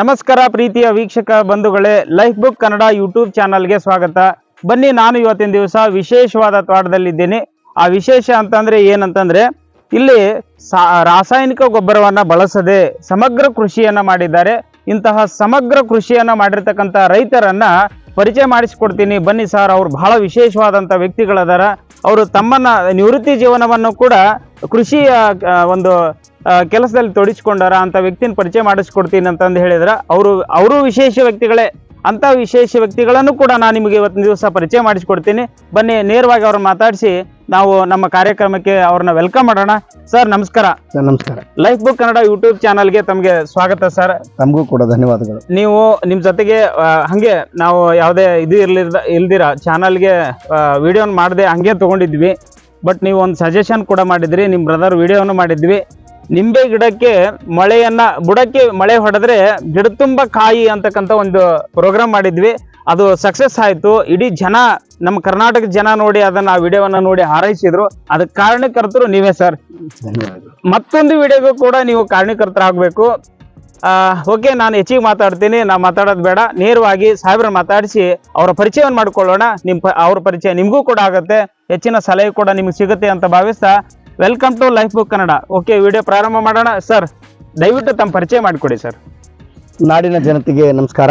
ನಮಸ್ಕಾರ ಪ್ರೀತಿಯ ವೀಕ್ಷಕ ಬಂಧುಗಳೇ ಲೈಫ್ ಬುಕ್ ಕನ್ನಡ ಯೂಟ್ಯೂಬ್ ಚಾನಲ್ಗೆ ಸ್ವಾಗತ. ಬನ್ನಿ, ನಾನು ಇವತ್ತಿನ ದಿವಸ ವಿಶೇಷವಾದ ತೋಟದಲ್ಲಿದ್ದೀನಿ. ಆ ವಿಶೇಷ ಅಂತಂದ್ರೆ ಏನಂತಂದ್ರೆ, ಇಲ್ಲಿ ರಾಸಾಯನಿಕ ಗೊಬ್ಬರವನ್ನ ಬಳಸದೆ ಸಮಗ್ರ ಕೃಷಿಯನ್ನ ಮಾಡಿದ್ದಾರೆ. ಇಂತಹ ಸಮಗ್ರ ಕೃಷಿಯನ್ನ ಮಾಡಿರ್ತಕ್ಕಂಥ ರೈತರನ್ನ ಪರಿಚಯ ಮಾಡಿಸಿಕೊಡ್ತೀನಿ. ಬನ್ನಿ ಸರ್ ಅವ್ರು ಬಹಳ ವಿಶೇಷವಾದಂಥ ವ್ಯಕ್ತಿಗಳದಾರ. ಅವರು ತಮ್ಮನ್ನ ನಿವೃತ್ತಿ ಜೀವನವನ್ನು ಕೂಡ ಕೃಷಿಯ ಒಂದು ಕೆಲಸದಲ್ಲಿ ತೊಡಗಿಸ್ಕೊಂಡಾರ ಅಂತ ವ್ಯಕ್ತಿನ ಪರಿಚಯ ಮಾಡಿಸ್ಕೊಡ್ತೀನಿ ಅಂತಂದು ಹೇಳಿದ್ರೆ ಅವರು ಅವರು ವಿಶೇಷ ವ್ಯಕ್ತಿಗಳೇ ಅಂತ ವಿಶೇಷ ವ್ಯಕ್ತಿಗಳನ್ನು ಕೂಡ ನಾನು ನಿಮಗೆ ಇವತ್ತಿನ ದಿವಸ ಪರಿಚಯ ಮಾಡಿಸ್ಕೊಡ್ತೀನಿ. ಬನ್ನಿ ನೇರವಾಗಿ ಅವ್ರನ್ನ ಮಾತಾಡಿಸಿ ನಾವು ನಮ್ಮ ಕಾರ್ಯಕ್ರಮಕ್ಕೆ ಅವ್ರನ್ನ ವೆಲ್ಕಮ್ ಮಾಡೋಣ. ಸರ್ ನಮಸ್ಕಾರ. ಸರ್ ನಮಸ್ಕಾರ. ಲೈಫ್ ಬುಕ್ ಕನ್ನಡ ಯೂಟ್ಯೂಬ್ ಚಾನಲ್ಗೆ ತಮಗೆ ಸ್ವಾಗತ ಸರ್. ತಮಗೂ ಕೂಡ ಧನ್ಯವಾದಗಳು. ನೀವು ನಿಮ್ಮ ಜೊತೆಗೆ ಹಂಗೆ ನಾವು ಯಾವುದೇ ಇದು ಇರ್ಲಿರ್ದ ಇಲ್ದಿರ ಚಾನಲ್ಗೆ ವೀಡಿಯೋನ ಮಾಡದೆ ಹಂಗೆ ತೊಗೊಂಡಿದ್ವಿ. ಬಟ್ ನೀವು ಒಂದು ಸಜೆಷನ್ ಕೂಡ ಮಾಡಿದ್ರಿ ನಿಮ್ಮ ಬ್ರದರ್ ವೀಡಿಯೋನು ಮಾಡಿದ್ವಿ. ನಿಂಬೆ ಗಿಡಕ್ಕೆ ಮಳೆಯನ್ನ ಬುಡಕ್ಕೆ ಮಳೆ ಹೊಡೆದ್ರೆ ಗಿಡ ತುಂಬ ಕಾಯಿ ಅಂತಕ್ಕಂಥ ಒಂದು ಪ್ರೋಗ್ರಾಮ್ ಮಾಡಿದ್ವಿ. ಅದು ಸಕ್ಸಸ್ ಆಯಿತು. ಇಡೀ ಜನ ನಮ್ಮ ಕರ್ನಾಟಕ ಜನ ನೋಡಿ ಅದನ್ನ ಆ ವಿಡಿಯೋವನ್ನ ನೋಡಿ ಹಾರೈಸಿದ್ರು. ಅದಕ್ಕೆ ಕಾರಣಕರ್ತರು ನೀವೇ ಸರ್. ಮತ್ತೊಂದು ವಿಡಿಯೋಗೂ ಕೂಡ ನೀವು ಕಾರಣಕರ್ತರಾಗಬೇಕು ಓಕೆ ನಾನು ಹೆಚ್ಚಿಗೆ ಮಾತಾಡ್ತೀನಿ. ನಾ ಮಾತಾಡೋದು ಬೇಡ. ನೇರವಾಗಿ ಸಾಹೇಬ್ರ ಮಾತಾಡಿಸಿ ಅವರ ಪರಿಚಯವನ್ನು ಮಾಡ್ಕೊಳ್ಳೋಣ. ನಿಮ್ಮ ಅವ್ರ ಪರಿಚಯ ನಿಮಗೂ ಕೂಡ ಆಗುತ್ತೆ. ಹೆಚ್ಚಿನ ಸಲಹೆ ಕೂಡ ನಿಮ್ಗೆ ಸಿಗುತ್ತೆ ಅಂತ ಭಾವಿಸ್ತಾ welcome to life book Kannada okay video ಪ್ರಾರಂಭ ಮಾಡೋಣ. ಸರ್ ದಯವಿಟ್ಟು ತಮ್ಮ ಪರಿಚಯ ಮಾಡಿಕೊಡಿ ಸರ್ ನಾಡಿನ ಜನತೆಗೆ ನಮಸ್ಕಾರ.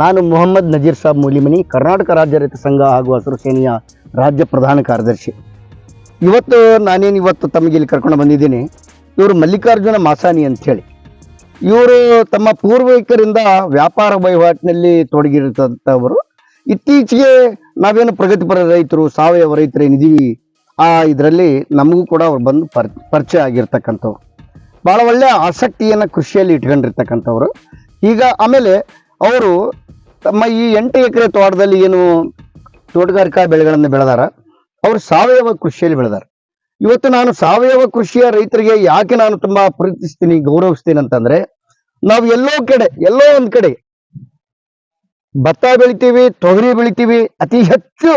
ನಾನು ಮೊಹಮ್ಮದ್ ನಜೀರ್ ಸಾಬ್ ಮೂಲಿಮನಿ, ಕರ್ನಾಟಕ ರಾಜ್ಯ ರೈತ ಸಂಘ ಹಾಗೂ ಹಸಿರು ಸೇನೆಯ ರಾಜ್ಯ ಪ್ರಧಾನ ಕಾರ್ಯದರ್ಶಿ. ಇವತ್ತು ನಾನೇನು ಇವತ್ತು ತಮಗೆ ಇಲ್ಲಿ ಕರ್ಕೊಂಡು ಬಂದಿದ್ದೀನಿ, ಇವರು ಮಲ್ಲಿಕಾರ್ಜುನ ಮಾಸಾನಿ ಅಂತ ಹೇಳಿ ಇವರು ತಮ್ಮ ಪೂರ್ವಿಕರಿಂದ ವ್ಯಾಪಾರ ವಹಿವಾಟಿನಲ್ಲಿ ತೊಡಗಿರ್ತಂಥವರು ಇತ್ತೀಚೆಗೆ ನಾವೇನು ಪ್ರಗತಿಪರ ರೈತರು, ಸಾವಯವ ರೈತರು ಏನಿದ್ದೀವಿ ಆ ಇದರಲ್ಲಿ ನಮಗೂ ಕೂಡ ಅವ್ರು ಬಂದು ಪರ್, ಪರಿಚಯ ಆಗಿರ್ತಕ್ಕಂಥವ್ರು. ಭಾಳ ಒಳ್ಳೆಯ ಆಸಕ್ತಿಯನ್ನು ಕೃಷಿಯಲ್ಲಿ ಇಟ್ಕೊಂಡಿರ್ತಕ್ಕಂಥವ್ರು. ಈಗ ಆಮೇಲೆ ಅವರು ತಮ್ಮ ಈ ಎಂಟು ಎಕರೆ ತೋಟದಲ್ಲಿ ಏನು ತೋಟಗಾರಿಕಾ ಬೆಳೆಗಳನ್ನು ಬೆಳೆದಾರ, ಅವರು ಸಾವಯವ ಕೃಷಿಯಲ್ಲಿ ಬೆಳೆದಾರ. ಇವತ್ತು ನಾನು ಸಾವಯವ ಕೃಷಿಯ ರೈತರಿಗೆ ಯಾಕೆ ನಾನು ತುಂಬಾ ಪ್ರೀತಿಸ್ತೀನಿ ಗೌರವಿಸ್ತೀನಿ ಅಂತಂದ್ರೆ, ನಾವು ಎಲ್ಲೋ ಕಡೆ, ಎಲ್ಲೋ ಒಂದ್ ಕಡೆ ಭತ್ತ ಬೆಳಿತೀವಿ, ತೊಗರಿ ಬೆಳಿತೀವಿ, ಅತಿ ಹೆಚ್ಚು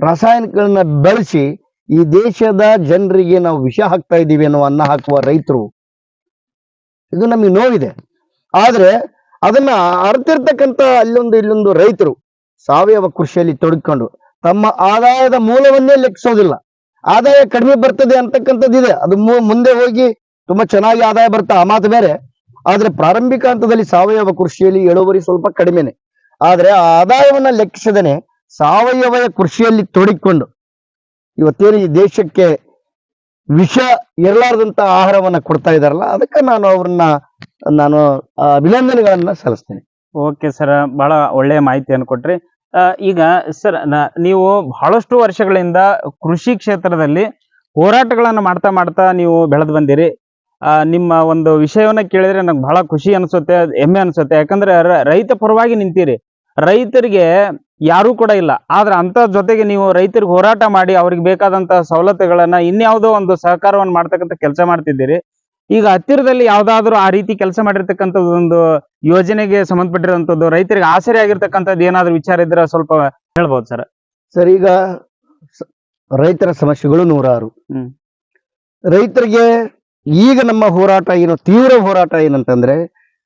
ರಾಸಾಯನಿಕಗಳನ್ನ ಬೆಳೆಸಿ ಈ ದೇಶದ ಜನರಿಗೆ ನಾವು ವಿಷ ಹಾಕ್ತಾ ಇದ್ದೀವಿ ಅನ್ನೋ ಅನ್ನ ಹಾಕುವ ರೈತರು. ಇದು ನಮಗೆ ನೋವಿದೆ. ಆದ್ರೆ ಅದನ್ನ ಅರ್ತಿರ್ತಕ್ಕಂಥ ಅಲ್ಲೊಂದು ಇಲ್ಲೊಂದು ರೈತರು ಸಾವಯವ ಕೃಷಿಯಲ್ಲಿ ತೊಡಗಿಕೊಂಡು ತಮ್ಮ ಆದಾಯದ ಮೂಲವನ್ನೇ ಲೆಕ್ಕಿಸೋದಿಲ್ಲ. ಆದಾಯ ಕಡಿಮೆ ಬರ್ತದೆ ಅಂತಕ್ಕಂಥದ್ದು ಇದೆ. ಅದು ಮುಂದೆ ಹೋಗಿ ತುಂಬಾ ಚೆನ್ನಾಗಿ ಆದಾಯ ಬರ್ತಾ ಆ ಮಾತು ಬೇರೆ. ಆದ್ರೆ ಪ್ರಾರಂಭಿಕ ಹಂತದಲ್ಲಿ ಸಾವಯವ ಕೃಷಿಯಲ್ಲಿ ಇಳುವರಿ ಸ್ವಲ್ಪ ಕಡಿಮೆನೆ. ಆದ್ರೆ ಆ ಆದಾಯವನ್ನ ಲೆಕ್ಕಿಸದೇನೆ ಸಾವಯವ ಕೃಷಿಯಲ್ಲಿ ತೊಡಗಿಕೊಂಡು ಇವತ್ತೇನು ಈ ದೇಶಕ್ಕೆ ವಿಷ ಇರಲಾರ್ದಂತ ಆಹಾರವನ್ನ ಕೊಡ್ತಾ ಇದಾರಲ್ಲ, ಅದಕ್ಕೆ ನಾನು ಅವ್ರನ್ನ, ನಾನು ಅಭಿನಂದನೆಗಳನ್ನ ಸಲ್ಲಿಸ್ತೇನೆ. ಓಕೆ ಸರ್, ಬಹಳ ಒಳ್ಳೆಯ ಮಾಹಿತಿಯನ್ನು ಕೊಟ್ರಿ. ಈಗ ಸರ್ ನೀವು ಬಹಳಷ್ಟು ವರ್ಷಗಳಿಂದ ಕೃಷಿ ಕ್ಷೇತ್ರದಲ್ಲಿ ಹೋರಾಟಗಳನ್ನು ಮಾಡ್ತಾ ಮಾಡ್ತಾ ನೀವು ಬೆಳೆದು ಬಂದಿರಿ. ನಿಮ್ಮ ಒಂದು ವಿಷಯವನ್ನ ಕೇಳಿದ್ರೆ ನಂಗೆ ಬಹಳ ಖುಷಿ ಅನಿಸುತ್ತೆ, ಹೆಮ್ಮೆ ಅನಿಸುತ್ತೆ. ಯಾಕಂದ್ರೆ ರೈತ ಪರವಾಗಿ ನಿಂತೀರಿ. ರೈತರಿಗೆ ಯಾರೂ ಕೂಡ ಇಲ್ಲ. ಆದ್ರೆ ಅಂತ ಜೊತೆಗೆ ನೀವು ರೈತರಿಗೆ ಹೋರಾಟ ಮಾಡಿ ಅವ್ರಿಗೆ ಬೇಕಾದಂತ ಸವಲತ್ತುಗಳನ್ನ ಇನ್ಯಾವುದೋ ಒಂದು ಸಹಕಾರವನ್ನು ಮಾಡ್ತಕ್ಕಂಥ ಕೆಲಸ ಮಾಡ್ತಿದ್ದೀರಿ. ಈಗ ಹತ್ತಿರದಲ್ಲಿ ಯಾವ್ದಾದ್ರು ಆ ರೀತಿ ಕೆಲಸ ಮಾಡಿರ್ತಕ್ಕಂಥದ್ದು ಒಂದು ಯೋಜನೆಗೆ ಸಂಬಂಧಪಟ್ಟಿರುವಂತದ್ದು ರೈತರಿಗೆ ಆಸರೆ ಆಗಿರ್ತಕ್ಕಂಥದ್ದು ಏನಾದ್ರು ವಿಚಾರ ಇದ್ರೆ ಸ್ವಲ್ಪ ಹೇಳ್ಬೋದು ಸರ್. ಸರ್ ಈಗ ರೈತರ ಸಮಸ್ಯೆಗಳು ನೂರಾರು. ಹ್ಮ್. ರೈತರಿಗೆ ಈಗ ನಮ್ಮ ಹೋರಾಟ ಏನು ತೀವ್ರ ಹೋರಾಟ ಏನಂತಂದ್ರೆ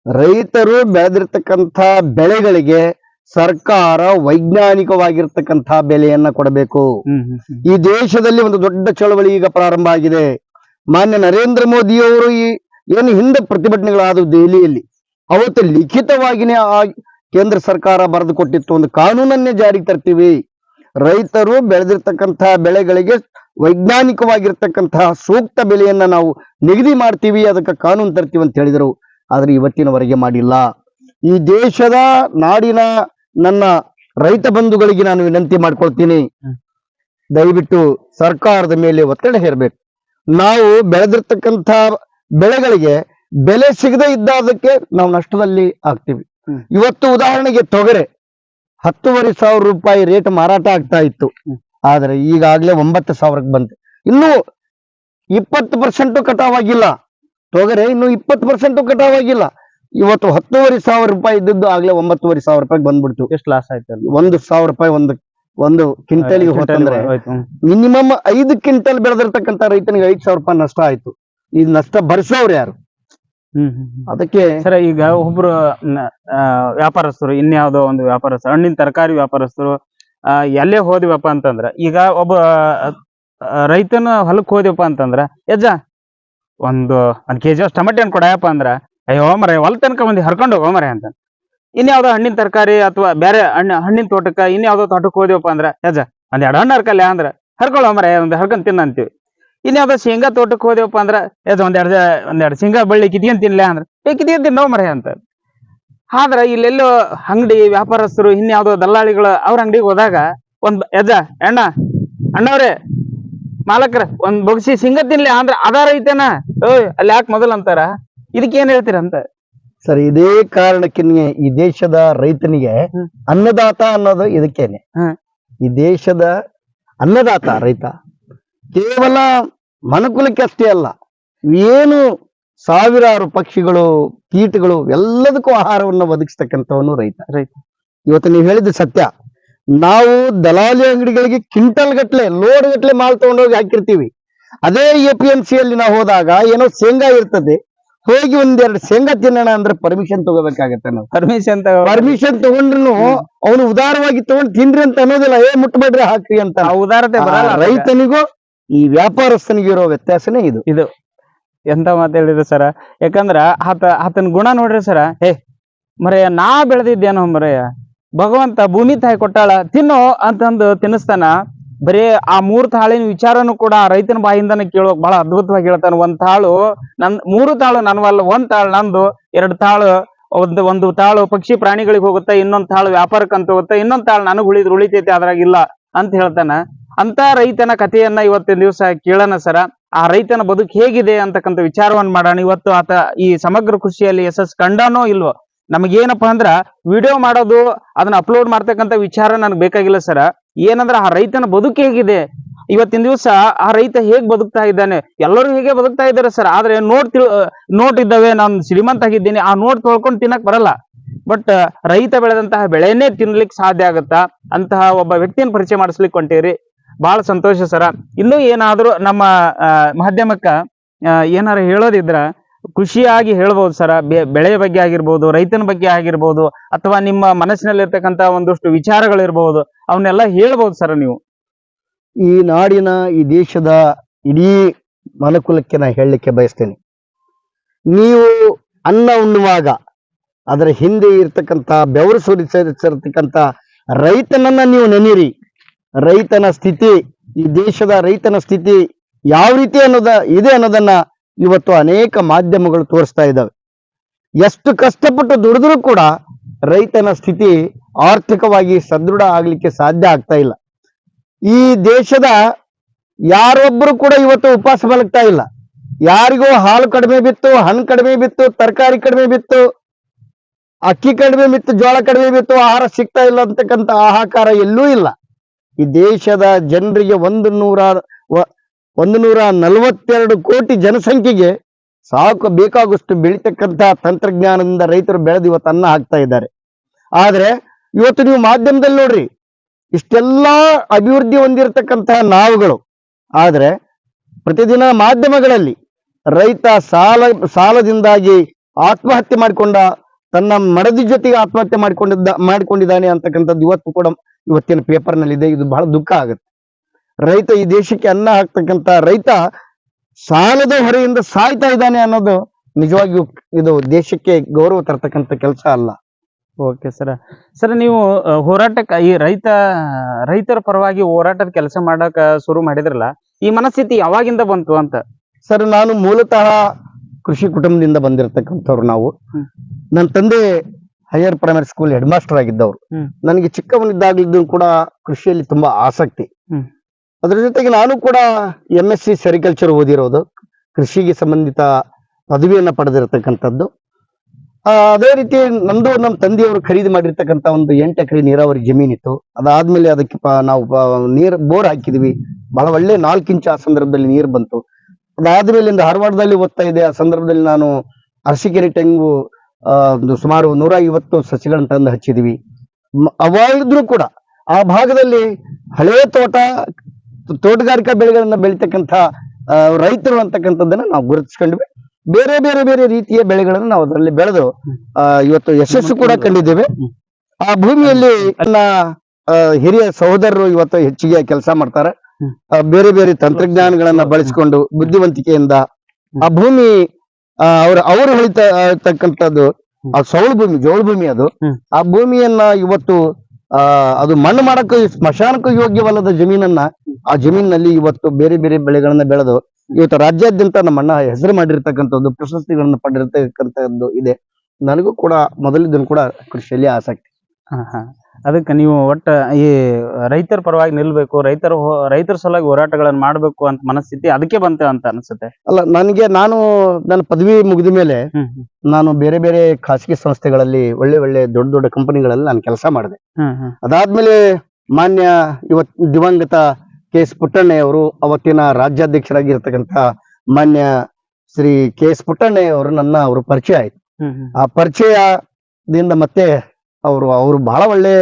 ರೈತರು ಬೆಳೆದಿರ್ತಕ್ಕಂಥ ಬೆಳೆಗಳಿಗೆ ಸರ್ಕಾರ ವೈಜ್ಞಾನಿಕವಾಗಿರ್ತಕ್ಕಂತಹ ಬೆಲೆಯನ್ನ ಕೊಡಬೇಕು. ಈ ದೇಶದಲ್ಲಿ ಒಂದು ದೊಡ್ಡ ಚಳವಳಿ ಈಗ ಪ್ರಾರಂಭ ಆಗಿದೆ. ಮಾನ್ಯ ನರೇಂದ್ರ ಮೋದಿಯವರು ಈ ಏನು ಹಿಂದೆ ಪ್ರತಿಭಟನೆಗಳಾದವು ದೆಹಲಿಯಲ್ಲಿ ಅವತ್ತು ಲಿಖಿತವಾಗಿನೇ ಆ ಕೇಂದ್ರ ಸರ್ಕಾರ ಬರೆದು ಕೊಟ್ಟಿತ್ತು. ಒಂದು ಕಾನೂನನ್ನೇ ಜಾರಿಗೆ ತರ್ತೀವಿ. ರೈತರು ಬೆಳೆದಿರ್ತಕ್ಕಂತಹ ಬೆಳೆಗಳಿಗೆ ವೈಜ್ಞಾನಿಕವಾಗಿರ್ತಕ್ಕಂತಹ ಸೂಕ್ತ ಬೆಲೆಯನ್ನ ನಾವು ನಿಗದಿ ಮಾಡ್ತೀವಿ ಅದಕ್ಕೆ ಕಾನೂನು ತರ್ತೀವಿ ಅಂತ ಹೇಳಿದರು. ಆದ್ರೆ ಇವತ್ತಿನವರೆಗೆ ಮಾಡಿಲ್ಲ. ಈ ದೇಶದ ನಾಡಿನ ನನ್ನ ರೈತ ಬಂಧುಗಳಿಗೆ ನಾನು ವಿನಂತಿ ಮಾಡ್ಕೊಳ್ತೀನಿ. ದಯವಿಟ್ಟು ಸರ್ಕಾರದ ಮೇಲೆ ಒತ್ತಡ ಹೇರಬೇಕು. ನಾವು ಬೆಳೆದಿರ್ತಕ್ಕಂಥ ಬೆಳೆಗಳಿಗೆ ಬೆಲೆ ಸಿಗದೇ ಇದ್ದಾದಕ್ಕೆ ನಾವು ನಷ್ಟದಲ್ಲಿ ಆಗ್ತೀವಿ. ಇವತ್ತು ಉದಾಹರಣೆಗೆ ತೊಗರೆ. ಹತ್ತುವರೆ ಸಾವಿರ ರೂಪಾಯಿ ರೇಟ್ ಮಾರಾಟ ಆಗ್ತಾ ಇತ್ತು. ಆದ್ರೆ ಈಗಾಗಲೇ ಒಂಬತ್ತು ಸಾವಿರಕ್ಕೆ ಬಂತು. ಇನ್ನು ಇಪ್ಪತ್ತು ಪರ್ಸೆಂಟ್ ಕಟಾವಾಗಿಲ್ಲ. ತೊಗರೆ ಇನ್ನು ಇಪ್ಪತ್ತು ಪರ್ಸೆಂಟ್ ಕಟಾವಾಗಿಲ್ಲ. ಇವತ್ತು ಹತ್ತುವರೆ ಸಾವಿರ ರೂಪಾಯಿ ಇದ್ದದ್ದು ಆಗ್ಲೇ ಒಂಬತ್ತುವರೆ ಸಾವಿರ ರೂಪಾಯಿ ಬಂದ್ಬಿಡ್ತು. ಎಷ್ಟು ಲಾಸ್ ಆಯ್ತು ಒಂದು ಸಾವಿರ ರೂಪಾಯಿ ಒಂದು ಒಂದು ಕ್ವಿಂಟಲ್ಗೆ ಹೋತಂದ್ರೆ ಮಿನಿಮಮ್ ಐದು ಕ್ವಿಂಟಲ್ ಬೆಳೆದಿರ್ತಕ್ಕಂತ ರೈತನಿಗೆ ಐದು ಸಾವಿರ ರೂಪಾಯಿ ನಷ್ಟ ಆಯ್ತು. ಈ ನಷ್ಟ ಭರಿಸೋರು ಯಾರು? ಹ್ಮ್. ಅದಕ್ಕೆ ಸರ್ ಈಗ ಒಬ್ರು ವ್ಯಾಪಾರಸ್ಥರು ಇನ್ಯಾವುದೋ ಒಂದು ವ್ಯಾಪಾರಸ್ಥರು ಹಣ್ಣಿನ ತರಕಾರಿ ವ್ಯಾಪಾರಸ್ಥರು ಎಲ್ಲೇ ಹೋದಿವಪ್ಪ ಅಂತಂದ್ರ ಈಗ ಒಬ್ಬ ರೈತನ ಹೊಲಕ್ ಹೋದಿವಪ್ಪ ಅಂತಂದ್ರ ಯಜ್ಜ ಒಂದು ಒಂದ್ ಕೆಜಿ ಅಷ್ಟು ಟಮಟೆ ಹಣ್ಣು ಕೊಡಯಪ್ಪ ಅಂದ್ರ ಅಯ್ಯೋ ಮರ ಹೊಲ ತನಕ ಬಂದು, ಹರ್ಕೊಂಡು ಹೋಗೋ ಮರ ಅಂತ. ಇನ್ಯಾವ್ದೋ ಹಣ್ಣಿನ ತರಕಾರಿ ಅಥವಾ ಬೇರೆ ಹಣ್ಣು, ಹಣ್ಣಿನ ತೋಟಕ್ಕ ಇನ್ಯಾವುದೋ ತೋಟಕ್ಕೆ ಹೋದಿವಪ್ಪ ಅಂದ್ರ ಯಜ ಒಂದ್ ಎರಡು ಹಣ್ಣು ಹರ್ಕಲ್ಲ ಅಂದ್ರೆ, ಹರ್ಕೊಳ್ಳೋ ಮರ ಒಂದು ಹರ್ಕೊಂಡ್ ತಿನ್ನ ಅಂತೀವಿ. ಇನ್ಯಾವ್ದೋ ಶೇಂಗಾ ತೋಟಕ್ಕೆ ಹೋದಿವಪ್ಪ ಅಂದ್ರ ಯಜ ಒಂದೆರಡು ಒಂದೆರಡು ಶೇಂಗಾ ಬಳ್ಳಿ ಕಿತ್ಕೊಂಡ್ ತಿನ್ಲೇ ಅಂದ್ರೆ, ಏ, ಕಿತ್ಕೊಂಡ್ ತಿನ್ನೋ ಮರ ಅಂತ. ಆದ್ರ ಇಲ್ಲೆಲ್ಲೋ ಅಂಗಡಿ ವ್ಯಾಪಾರಸ್ಥರು, ಇನ್ಯಾವುದೋ ದಲ್ಲಾಳಿಗಳು ಅವ್ರ ಅಂಗಡಿಗೆ ಹೋದಾಗ, ಒಂದ್ ಯಜ ಅಣ್ಣ, ಅಣ್ಣವ್ರೆ, ಮಾಲಕ್ರ, ಒಂದ್ ಬೊಗ್ಸಿ ಶೇಂಗಾ ತಿನ್ಲಿ ಅಂದ್ರ, ಅದಾರ ಐತೆನಾ? ಓಯ್, ಅಲ್ಲಿ ಯಾಕೆ ಮೊದಲ್ ಅಂತಾರ? ಇದಕ್ಕೆ ಏನ್ ಹೇಳ್ತೀರ ಅಂತ ಸರಿ ಇದೇ ಕಾರಣಕ್ಕೆ ಈ ದೇಶದ ರೈತನಿಗೆ ಅನ್ನದಾತ ಅನ್ನೋದು ಇದಕ್ಕೇನೆ. ಈ ದೇಶದ ಅನ್ನದಾತ ರೈತ ಕೇವಲ ಮನುಕುಲಕ್ಕೆ ಅಷ್ಟೇ ಅಲ್ಲ ಏನು ಸಾವಿರಾರು ಪಕ್ಷಿಗಳು ಕೀಟಗಳು ಎಲ್ಲದಕ್ಕೂ ಆಹಾರವನ್ನು ಒದಗಿಸ್ತಕ್ಕಂಥವನು ರೈತ. ರೈತ. ಇವತ್ತು ನೀವು ಹೇಳಿದ್ದು ಸತ್ಯ ನಾವು ದಲಾಲಿ ಅಂಗಡಿಗಳಿಗೆ ಕ್ವಿಂಟಲ್ ಗಟ್ಲೆ ಲೋಡ್ ಗಟ್ಲೆ ಮಾಲ್ ತಗೊಂಡೋಗಿ ಹಾಕಿರ್ತೀವಿ. ಅದೇ ಎ ಪಿ ಎಂ ಸಿ ಅಲ್ಲಿ ನಾವು ಹೋದಾಗ ಏನೋ ಶೇಂಗಾ ಇರ್ತದೆ ಹೋಗಿ ಒಂದೆರಡು ಶೇಂಗಾ ತಿನ್ನೋಣ ಅಂದ್ರೆ ಪರ್ಮಿಷನ್ ತಗೋಬೇಕಾಗತ್ತೆ ನಾವು. ಪರ್ಮಿಷನ್ ಪರ್ಮಿಷನ್ ತಗೊಂಡ್ರು ಅವನು ಉದಾರವಾಗಿ ತಗೊಂಡ್ ತಿನ್ರಿ ಅಂತ ಅನ್ನೋದಿಲ್ಲ. ಏ ಮುಟ್ಬೇಡ್ರಿ ಹಾಕ್ರಿ ಅಂತ. ಉದಾರತೆ ರೈತನಿಗೂ ಈ ವ್ಯಾಪಾರಸ್ಥನಿಗೆ ಇರೋ ವ್ಯತ್ಯಾಸನೇ ಇದು. ಇದು ಎಂತ ಮಾತು ಹೇಳಿದ್ರು ಸರ? ಯಾಕಂದ್ರ ಆತ ಆತನ ಗುಣ ನೋಡ್ರಿ ಸರ? ಏ ಮರಯ್ಯ ನಾ ಬೆಳೆದಿದ್ದೇನೋ ಮರಯ್ಯ ಭಗವಂತ ಭೂಮಿ ತಾಯಿ ಕೊಟ್ಟಾಳ ತಿನ್ನೋ ಅಂತಂದು ತಿನ್ನಿಸ್ತಾನ. ಬರೀ ಆ ಮೂರು ತಾಳಿನ ವಿಚಾರನು ಕೂಡ ರೈತನ ಬಾಯಿಂದನ ಕೇಳೋಕ್ ಬಹಳ ಅದ್ಭುತವಾಗಿ ಹೇಳ್ತಾನೆ. ಒಂದ್ ತಾಳು ನನ್, ಮೂರು ತಾಳು ನನ್ವಲ್ಲ, ಒಂದ್ ತಾಳು ನಂದು, ಎರಡು ತಾಳು ಒಂದು ಒಂದು ತಾಳು ಪಕ್ಷಿ ಪ್ರಾಣಿಗಳಿಗೆ ಹೋಗುತ್ತೆ, ಇನ್ನೊಂದ್ ತಾಳು ವ್ಯಾಪಾರಕ್ಕಂತ ಹೋಗುತ್ತೆ, ಇನ್ನೊಂದ್ ತಾಳು ನನಗ್ ಉಳಿದ್ ಉಳಿತೈತಿ ಅದ್ರಾಗಿಲ್ಲ ಅಂತ ಹೇಳ್ತಾನ. ಅಂತ ರೈತನ ಕಥೆಯನ್ನ ಇವತ್ತಿನ ದಿವಸ ಕೇಳೋಣ ಸರ. ಆ ರೈತನ ಬದುಕು ಹೇಗಿದೆ ಅಂತಕ್ಕಂಥ ವಿಚಾರವನ್ನ ಮಾಡೋಣ. ಇವತ್ತು ಆತ ಈ ಸಮಗ್ರ ಕೃಷಿಯಲ್ಲಿ ಯಶಸ್ ಕಂಡನೋ ಇಲ್ವೋ? ನಮಗೇನಪ್ಪಾ ಅಂದ್ರ, ವಿಡಿಯೋ ಮಾಡೋದು, ಅದನ್ನ ಅಪ್ಲೋಡ್ ಮಾಡ್ತಕ್ಕಂಥ ವಿಚಾರ ನನಗೆ ಬೇಕಾಗಿಲ್ಲ ಸರ. ಏನಂದ್ರ ಆ ರೈತನ ಬದುಕು ಹೇಗಿದೆ? ಇವತ್ತಿನ ದಿವಸ ಆ ರೈತ ಹೇಗ್ ಬದುಕ್ತಾ ಇದ್ದಾನೆ? ಎಲ್ಲರೂ ಹೇಗೆ ಬದುಕ್ತಾ ಇದ್ದಾರೆ ಸರ್? ಆದ್ರೆ ನೋಟ್ ತಿಳ್, ನೋಟ್ ಇದ್ದಾವೆ, ನಾನು ಶ್ರೀಮಂತ ಆಗಿದ್ದೀನಿ, ಆ ನೋಟ್ ತೊಳ್ಕೊಂಡು ತಿನ್ನಕ್ ಬರಲ್ಲ. ಬಟ್, ರೈತ ಬೆಳೆದಂತಹ ಬೆಳೆಯನ್ನೇ ತಿನ್ಲಿಕ್ಕೆ ಸಾಧ್ಯ ಆಗುತ್ತಾ? ಅಂತಹ ಒಬ್ಬ ವ್ಯಕ್ತಿಯನ್ನು ಪರಿಚಯ ಮಾಡಿಸ್ಲಿಕ್ಕೆ ಹೊಂಟೇರಿ. ಬಹಳ ಸಂತೋಷ ಸರ. ಇನ್ನೂ ಏನಾದ್ರೂ ನಮ್ಮ ಮಾಧ್ಯಮಕ್ಕ ಏನಾರ ಹೇಳೋದಿದ್ರ ಖುಷಿಯಾಗಿ ಹೇಳ್ಬೋದು ಸರ. ಬೆಳೆಯ ಬಗ್ಗೆ ಆಗಿರ್ಬೋದು, ರೈತನ ಬಗ್ಗೆ ಆಗಿರ್ಬೋದು, ಅಥವಾ ನಿಮ್ಮ ಮನಸ್ಸಿನಲ್ಲಿರ್ತಕ್ಕಂಥ ಒಂದಷ್ಟು ವಿಚಾರಗಳಿರ್ಬೋದು, ಅವನ್ನೆಲ್ಲ ಹೇಳ್ಬೋದು ಸರ್ ನೀವು. ಈ ನಾಡಿನ, ಈ ದೇಶದ ಇಡೀ ಮನುಕುಲಕ್ಕೆ ನಾ ಹೇಳಲಿಕ್ಕೆ ಬಯಸ್ತೇನೆ. ನೀವು ಅನ್ನ ಉಣ್ಣುವಾಗ, ಅದರ ಹಿಂದೆ ಇರ್ತಕ್ಕಂಥ, ಬೆವರು ಸುರಿಸಿರ್ತಕ್ಕಂಥ ರೈತನನ್ನ ನೀವು ನೆನೀರಿ. ರೈತನ ಸ್ಥಿತಿ, ಈ ದೇಶದ ರೈತನ ಸ್ಥಿತಿ ಯಾವ ರೀತಿ ಅನ್ನೋದ ಇದೆ ಅನ್ನೋದನ್ನ ಇವತ್ತು ಅನೇಕ ಮಾಧ್ಯಮಗಳು ತೋರಿಸ್ತಾ ಇದ್ದಾವೆ. ಎಷ್ಟು ಕಷ್ಟಪಟ್ಟು ದುಡಿದ್ರೂ ಕೂಡ ರೈತನ ಸ್ಥಿತಿ ಆರ್ಥಿಕವಾಗಿ ಸದೃಢ ಆಗ್ಲಿಕ್ಕೆ ಸಾಧ್ಯ ಆಗ್ತಾ ಇಲ್ಲ. ಈ ದೇಶದ ಯಾರೊಬ್ಬರು ಕೂಡ ಇವತ್ತು ಉಪವಾಸ ಮಲಗ್ತಾ ಇಲ್ಲ. ಯಾರಿಗೂ ಹಾಲು ಕಡಿಮೆ ಬಿತ್ತು, ಹಣ್ಣು ಕಡಿಮೆ ಬಿತ್ತು, ತರಕಾರಿ ಕಡಿಮೆ ಬಿತ್ತು, ಅಕ್ಕಿ ಕಡಿಮೆ ಬಿತ್ತು, ಜೋಳ ಕಡಿಮೆ ಬಿತ್ತು, ಆಹಾರ ಸಿಗ್ತಾ ಇಲ್ಲ ಅಂತಕ್ಕಂಥ ಆಹಾಕಾರ ಎಲ್ಲೂ ಇಲ್ಲ. ಈ ದೇಶದ ಜನರಿಗೆ ಒಂದು ನೂರ ಒಂದು ನೂರ ನಲವತ್ತೆರಡು ಕೋಟಿ ಜನಸಂಖ್ಯೆಗೆ ಸಾಕು ಬೇಕಾಗುವಷ್ಟು ಬೆಳೀತಕ್ಕಂಥ ತಂತ್ರಜ್ಞಾನದಿಂದ ರೈತರು ಬೆಳೆದು ಇವತ್ತು ಅನ್ನ ಹಾಕ್ತಾ ಇದ್ದಾರೆ. ಆದ್ರೆ ಇವತ್ತು ನೀವು ಮಾಧ್ಯಮದಲ್ಲಿ ನೋಡ್ರಿ, ಇಷ್ಟೆಲ್ಲಾ ಅಭಿವೃದ್ಧಿ ಹೊಂದಿರತಕ್ಕಂತಹ ನಾವುಗಳು, ಆದ್ರೆ ಪ್ರತಿದಿನ ಮಾಧ್ಯಮಗಳಲ್ಲಿ ರೈತ ಸಾಲ, ಸಾಲದಿಂದಾಗಿ ಆತ್ಮಹತ್ಯೆ ಮಾಡಿಕೊಂಡ, ತನ್ನ ಮಡದಿ ಜೊತೆಗೆ ಆತ್ಮಹತ್ಯೆ ಮಾಡಿಕೊಂಡಿದ್ದ, ಮಾಡಿಕೊಂಡಿದ್ದಾನೆ ಅಂತಕ್ಕಂಥದ್ದು ಇವತ್ತು ಕೂಡ ಇವತ್ತಿನ ಪೇಪರ್ನಲ್ಲಿದೆ ಇದು ಬಹಳ ದುಃಖ ಆಗುತ್ತೆ. ರೈತ ಈ ದೇಶಕ್ಕೆ ಅನ್ನ ಹಾಕ್ತಕ್ಕಂಥ ರೈತ ಸಾಲದ ಹೊರೆಯಿಂದ ಸಾಯ್ತಾ ಇದ್ದಾನೆ ಅನ್ನೋದು ನಿಜವಾಗಿಯೂ ಇದು ದೇಶಕ್ಕೆ ಗೌರವ ತರ್ತಕ್ಕಂಥ ಕೆಲಸ ಅಲ್ಲ. ಓಕೆ ಸರ್ ಸರ್ ನೀವು ಹೋರಾಟಕ್ಕ ಈ ರೈತ ರೈತರ ಪರವಾಗಿ ಹೋರಾಟದ ಕೆಲಸ ಮಾಡಕ ಶುರು ಮಾಡಿದ್ರಲ್ಲ ಈ ಮನಸ್ಥಿತಿ ಯಾವಾಗಿಂದ ಬಂತು ಅಂತ? ಸರ್ ನಾನು ಮೂಲತಃ ಕೃಷಿ ಕುಟುಂಬದಿಂದ ಬಂದಿರತಕ್ಕಂಥವ್ರು ನಾವು. ನನ್ನ ತಂದೆ higher primary school head master ಆಗಿದ್ದವರು ನನಗೆ ಚಿಕ್ಕವನಿದ್ದಾಗಲಿದ್ದು ಕೂಡ ಕೃಷಿಯಲ್ಲಿ ತುಂಬಾ ಆಸಕ್ತಿ. ಅದ್ರ ಜೊತೆಗೆ ನಾನು ಕೂಡ ಎಂ ಎಸ್ ಸಿ ಸೆರಿಕಲ್ಚರ್ ಓದಿರೋದು, ಕೃಷಿಗೆ ಸಂಬಂಧಿತ ಪದವಿಯನ್ನ ಪಡೆದಿರತಕ್ಕಂಥದ್ದು. ಅದೇ ರೀತಿ ನಂದು ನಮ್ಮ ತಂದೆಯವರು ಖರೀದಿ ಮಾಡಿರ್ತಕ್ಕಂಥ ಒಂದು ಎಂಟು ಎಕರೆ ನೀರಾವರಿ ಜಮೀನಿತ್ತು. ಅದಾದ್ಮೇಲೆ ಅದಕ್ಕೆ ನಾವು ನೀರ್, ಬೋರ್ ಹಾಕಿದ್ವಿ. ಬಹಳ ಒಳ್ಳೆ ನಾಲ್ಕು ಇಂಚು ಆ ಸಂದರ್ಭದಲ್ಲಿ ನೀರು ಬಂತು. ಅದಾದ್ಮೇಲೆ ಇಂದ ಧಾರವಾಡದಲ್ಲಿ ಓದ್ತಾ ಇದೆ. ಆ ಸಂದರ್ಭದಲ್ಲಿ ನಾನು ಅರಸಿಕೆರೆ ತೆಂಗು ಸುಮಾರು ನೂರ ಐವತ್ತು ಸಸಿಗಳನ್ನ ತಂದು ಹಚ್ಚಿದ್ವಿ. ಅವಾಗಿದ್ರು ಕೂಡ ಆ ಭಾಗದಲ್ಲಿ ಹಳೆ ತೋಟ ತೋಟಗಾರಿಕಾ ಬೆಳೆಗಳನ್ನ ಬೆಳಿತಕ್ಕಂಥ ರೈತರು ಅಂತಕ್ಕಂಥದ್ದನ್ನ ನಾವು ಗುರುತಿಸ್ಕೊಂಡ್ವಿ. ಬೇರೆ ಬೇರೆ ಬೇರೆ ರೀತಿಯ ಬೆಳೆಗಳನ್ನು ನಾವು ಅದರಲ್ಲಿ ಬೆಳೆದು ಇವತ್ತು ಯಶಸ್ಸು ಕೂಡ ಕಂಡಿದ್ದೇವೆ. ಆ ಭೂಮಿಯಲ್ಲಿ ನನ್ನ ಹಿರಿಯ ಸಹೋದರರು ಇವತ್ತು ಹೆಚ್ಚಿಗೆ ಕೆಲಸ ಮಾಡ್ತಾರೆ. ಬೇರೆ ಬೇರೆ ತಂತ್ರಜ್ಞಾನಗಳನ್ನ ಬಳಸಿಕೊಂಡು ಬುದ್ಧಿವಂತಿಕೆಯಿಂದ ಆ ಭೂಮಿ ಅವ್ರ ಅವರು ಹೊಳಿತಕ್ಕಂಥದ್ದು ಆ ಸೌಳು ಭೂಮಿ ಜೋಳ ಭೂಮಿ ಅದು. ಆ ಭೂಮಿಯನ್ನ ಇವತ್ತು ಆ, ಅದು ಮಣ್ಣು ಮಾಡಕ್ಕೂ ಸ್ಮಶಾನಕ್ಕೂ ಯೋಗ್ಯವಲ್ಲದ ಜಮೀನನ್ನ ಆ ಜಮೀನಿನಲ್ಲಿ ಇವತ್ತು ಬೇರೆ ಬೇರೆ ಬೆಳೆಗಳನ್ನ ಬೆಳೆದು ಇವತ್ತು ರಾಜ್ಯಾದ್ಯಂತ ನಮ್ಮ ಅಣ್ಣ ಹೆಸರು ಮಾಡಿರ್ತಕ್ಕಂಥದ್ದು, ಪ್ರಶಸ್ತಿಗಳನ್ನ ಪಡೆದಿರ್ತಕ್ಕಂಥದ್ದು ಇದೆ ನನಗೂ ಕೂಡ ಮೊದಲಿದ್ದನ್ನು ಕೂಡ ಕೃಷಿಯಲ್ಲಿ ಆಸಕ್ತಿ. ಅದಕ್ಕೆ ನೀವು ಒಟ್ಟು ಈ ರೈತರ ಪರವಾಗಿ ನಿಲ್ಬೇಕು ರೈತರ ರೈತರ ಸಲುವಾಗಿ ಹೋರಾಟಗಳನ್ನು ಮಾಡಬೇಕು ಅಂತ ಮನಸ್ಥಿತಿ ಅದಕ್ಕೆ ಬಂತ ಅಂತ ಅನ್ಸುತ್ತೆ ಅಲ್ಲ ನನಗೆ ನಾನು ನನ್ನ ಪದವಿ ಮುಗಿದ ಮೇಲೆ. ನಾನು ಬೇರೆ ಬೇರೆ ಖಾಸಗಿ ಸಂಸ್ಥೆಗಳಲ್ಲಿ ಒಳ್ಳೆ ಒಳ್ಳೆ ದೊಡ್ಡ ದೊಡ್ಡ ಕಂಪನಿಗಳಲ್ಲಿ ನಾನು ಕೆಲಸ ಮಾಡಿದೆ. ಅದಾದ್ಮೇಲೆ ಮಾನ್ಯ ಇವತ್ ದಿವಂಗತ ಕೆ ಎಸ್ ಪುಟ್ಟಣ್ಣಯ್ಯವರು ಅವತ್ತಿನ ರಾಜ್ಯಾಧ್ಯಕ್ಷರಾಗಿರ್ತಕ್ಕಂಥ ಮಾನ್ಯ ಶ್ರೀ ಕೆ ಎಸ್ ಪುಟ್ಟಣ್ಣಯ್ಯವರು ನನ್ನ ಅವರು ಪರಿಚಯ ಆಯ್ತು. ಆ ಪರಿಚಯದಿಂದ ಮತ್ತೆ ಅವರು ಅವರು ಬಹಳ ಒಳ್ಳೆ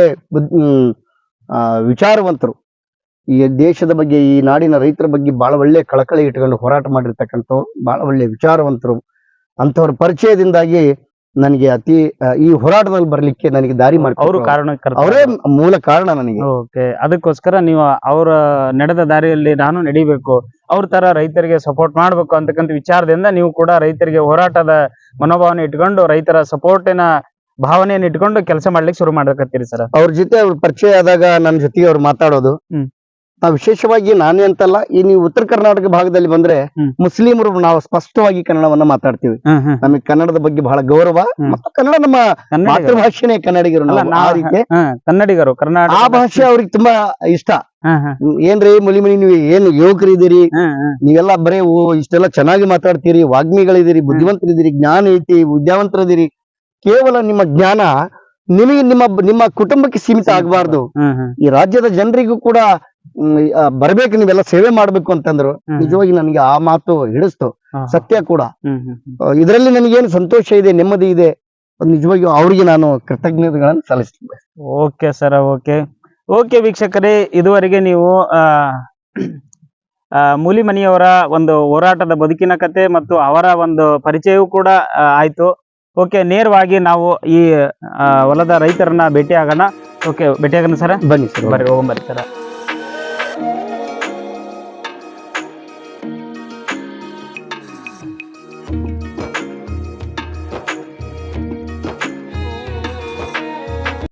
ಆ, ವಿಚಾರವಂತರು. ಈ ದೇಶದ ಬಗ್ಗೆ ಈ ನಾಡಿನ ರೈತರ ಬಗ್ಗೆ ಬಹಳ ಒಳ್ಳೆ ಕಳಕಳಿ ಇಟ್ಕೊಂಡು ಹೋರಾಟ ಮಾಡಿರ್ತಕ್ಕಂಥವ್ರು ಬಹಳ ಒಳ್ಳೆ ವಿಚಾರವಂತರು. ಅಂತವ್ರ ಪರಿಚಯದಿಂದಾಗಿ ನನಗೆ ಅತಿ ಈ ಹೋರಾಟದಲ್ಲಿ ಬರ್ಲಿಕ್ಕೆ ನನಗೆ ದಾರಿ ಅವರು ಕಾರಣ ಅವರೇ ಮೂಲ ಕಾರಣ ನನಗೆ. ಓಕೆ. ಅದಕ್ಕೋಸ್ಕರ ನೀವು ಅವರ ನಡೆದ ದಾರಿಯಲ್ಲಿ ನಾನು ನಡಿಬೇಕು. ಅವ್ರ ತರ ರೈತರಿಗೆ ಸಪೋರ್ಟ್ ಮಾಡ್ಬೇಕು ಅಂತಕ್ಕಂಥ ವಿಚಾರದಿಂದ ನೀವು ಕೂಡ ರೈತರಿಗೆ ಹೋರಾಟದ ಮನೋಭಾವನೆ ಇಟ್ಕೊಂಡು ರೈತರ ಸಪೋರ್ಟಿನ ಭಾವನೆಯನ್ನು ಇಟ್ಕೊಂಡು ಕೆಲಸ ಮಾಡ್ಲಿಕ್ಕೆ ಶುರು ಮಾಡ್ಬೇಕತ್ತೀರಿ ಸರ್? ಅವ್ರ ಜೊತೆ ಅವ್ರ ಪರಿಚಯ ಆದಾಗ ನನ್ನ ಜೊತೆಗೆ ಅವ್ರು ಮಾತಾಡೋದು. ಹ್ಮ್. ನಾವು ವಿಶೇಷವಾಗಿ ನಾನೇ ಅಂತಲ್ಲ ಈ ನೀವು ಉತ್ತರ ಕರ್ನಾಟಕ ಭಾಗದಲ್ಲಿ ಬಂದ್ರೆ ಹ್ಮ್. ಮುಸ್ಲಿಮರು ನಾವು ಸ್ಪಷ್ಟವಾಗಿ ಕನ್ನಡವನ್ನ ಮಾತಾಡ್ತೀವಿ. ನಮಗೆ ಕನ್ನಡದ ಬಗ್ಗೆ ಬಹಳ ಗೌರವ ಹ್ಮ್. ಮತ್ತು ಕನ್ನಡ ನಮ್ಮ ಕನ್ನಡಿಗರು. ಮಾತೃಭಾಷೆನೇ ಕನ್ನಡಿಗರು ಅಲ್ಲ, ನಾವು. ನಾ- ಆ ರೀತಿ. ಹಾ, ಕನ್ನಡಿಗರು ಕರ್ನಾಟಕ ಆ ಭಾಷೆ ಅವ್ರಿಗೆ ತುಂಬಾ ಇಷ್ಟ. ಹಾ, ಹಾ, ಹ್ಮ್, ಏನ್ರಿ ಮುಲಿಮನಿ ನೀವು ಏನು ಯುವಕರಿದ್ದೀರಿ? ಹಾ, ಹಾ. ನೀವೆಲ್ಲ ಬರೇ ಓ ಇಷ್ಟೆಲ್ಲ ಚೆನ್ನಾಗಿ ಮಾತಾಡ್ತೀರಿ ವಾಗ್ಮಿಗಳಿದ್ದೀರಿ ಬುದ್ಧಿವಂತರಿದ್ದೀರಿ ಜ್ಞಾನ ಐತಿ ವಿದ್ಯಾವಂತರಿದ್ದೀರಿ. ಕೇವಲ ನಿಮ್ಮ ಜ್ಞಾನ ನಿಮಗೆ ನಿಮ್ಮ ನಿಮ್ಮ ಕುಟುಂಬಕ್ಕೆ ಸೀಮಿತ ಆಗಬಾರ್ದು. ಈ ರಾಜ್ಯದ ಜನರಿಗೂ ಕೂಡ ಬರ್ಬೇಕು ನೀವೆಲ್ಲ ಸೇವೆ ಮಾಡ್ಬೇಕು ಅಂತಂದ್ರು ನಿಜವಾಗಿ ನನಗೆ ಆ ಮಾತು ಹಿಡಿಸ್ತು. ಸತ್ಯ ಕೂಡ. ಇದರಲ್ಲಿ ನನಗೇನು ಸಂತೋಷ ಇದೆ ನೆಮ್ಮದಿ ಇದೆ ನಿಜವಾಗಿಯೂ ಅವರಿಗೆ ನಾನು ಕೃತಜ್ಞತೆಗಳನ್ನು ಸಲ್ಲಿಸ್ತೇನೆ. Okay sir okay. ಓಕೆ ವೀಕ್ಷಕರೇ ಇದುವರೆಗೆ ನೀವು ಮೂಲಿಮನಿಯವರ ಒಂದು ಹೋರಾಟದ ಬದುಕಿನ ಕತೆ ಮತ್ತು ಅವರ ಒಂದು ಪರಿಚಯವೂ ಕೂಡ ಆಯ್ತು. ಓಕೆ ನೇರವಾಗಿ ನಾವು ಈ ಹೊಲದ ರೈತರನ್ನ ಭೇಟಿ ಆಗೋಣ ಓಕೆ ಭೇಟಿ ಆಗೋಣ ಸರ್? ಬನ್ನಿ ಸರ್ ಬರ್ರಿ ಹೋಗಂಬರ್ರಿ ಸರ್.